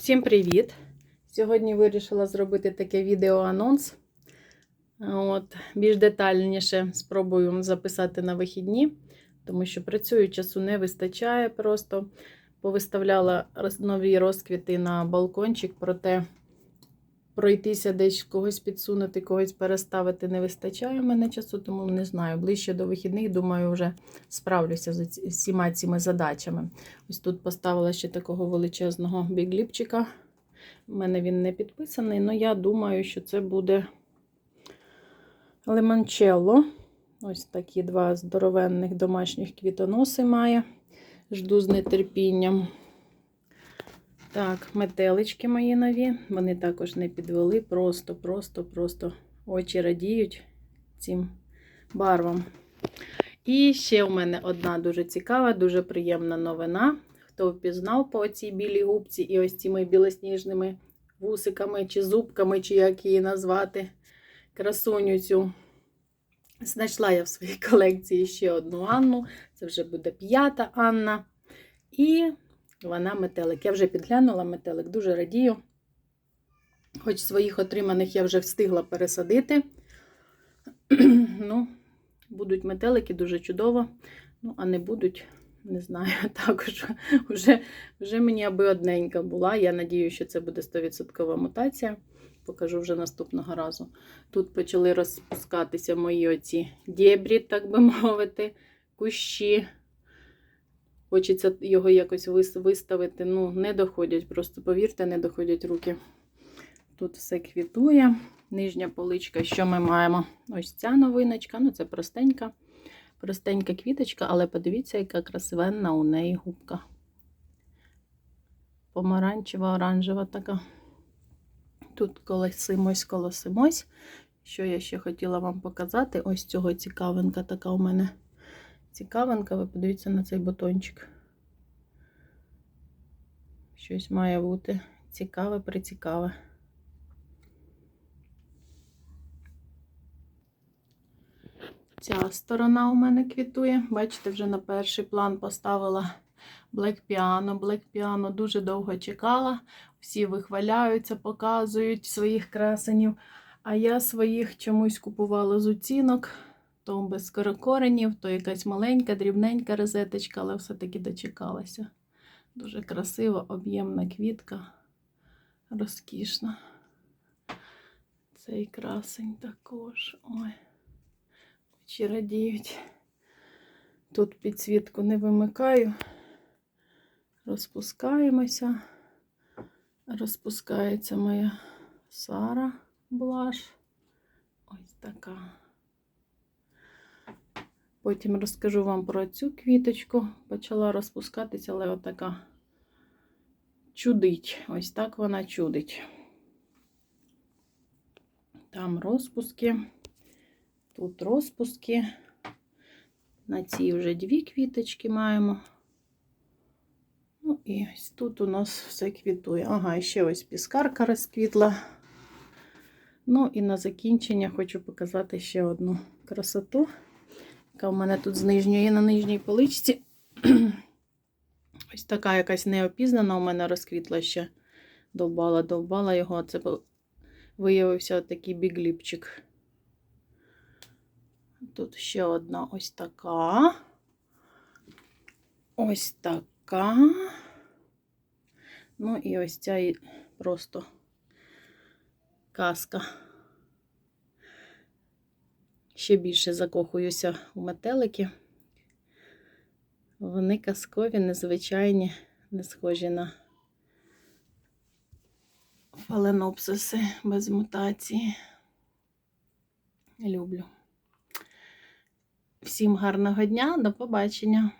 Всім привіт! Сьогодні вирішила зробити таке відео-анонс. От, Більш детальніше спробую записати на вихідні, тому що працюю, часу не вистачає просто. Повиставляла нові розквіти на балкончик, проте пройтися десь когось підсунути, когось переставити не вистачає в мене часу, тому не знаю. Ближче до вихідних, думаю, вже справлюся з всіма цими задачами. Ось тут поставила ще такого величезного бігліпчика. У мене він не підписаний, але я думаю, що це буде лимончелло. Ось такі два здоровенних домашніх квітоноси має. Жду з нетерпінням. Так, метелички мої нові. Вони також не підвели. Просто, просто, просто очі радіють цим барвам. І ще у мене одна дуже цікава, дуже приємна новина. Хто впізнав по цій білій губці і ось цими білосніжними вусиками чи зубками, чи як її назвати, красуню цю. Знайшла я в своїй колекції ще одну Анну. Це вже буде п'ята Анна. І вона метелик. Я вже підглянула метелик, дуже радію. Хоч своїх отриманих я вже встигла пересадити. ну, будуть метелики дуже чудово. Ну, а не будуть, не знаю, також вже, вже мені аби одненька була. Я надію, що це буде 100% мутація. Покажу вже наступного разу. Тут почали розпускатися мої оці дєбрі, так би мовити, кущі. Хочеться його якось виставити. Ну, не доходять, просто повірте, не доходять руки. Тут все квітує. Нижня поличка, що ми маємо? Ось ця новиночка. Ну, це простенька. Простенька квіточка, але подивіться, яка красивенна у неї губка. Помаранчева, оранжева така. Тут колесимось, колосимось. Що я ще хотіла вам показати? Ось цього цікавинка така у мене. Цікавинка, ви подивіться на цей бутончик. Щось має бути цікаве, прицікаве. Ця сторона у мене квітує. Бачите, вже на перший план поставила Black Piano. Black Piano дуже довго чекала. Всі вихваляються, показують своїх красенів. А я своїх чомусь купувала з оцінок. То без коренів, то якась маленька, дрібненька розеточка, але все-таки дочекалася. Дуже красива, об'ємна квітка. Розкішна. Цей красень також. Ой. Очі радіють. Тут підсвітку не вимикаю. Розпускаємося. Розпускається моя Сара Блаш. Ось така. Потім розкажу вам про цю квіточку. Почала розпускатися, але отака чудить. Ось так вона чудить. Там розпуски. Тут розпуски. На цій вже дві квіточки маємо. Ну і ось тут у нас все квітує. Ага, і ще ось піскарка розквітла. Ну і на закінчення хочу показати ще одну красоту, яка в мене тут з нижньої на нижній поличці. Ось така якась неопізнана у мене розквітла ще. Довбала, довбала його. Це виявився такий бігліпчик. Тут ще одна ось така. Ось така. Ну і ось ця просто казка. Ще більше закохуюся у метелики. Вони казкові, незвичайні, не схожі на фаленопсиси без мутації. Люблю. Всім гарного дня, до побачення!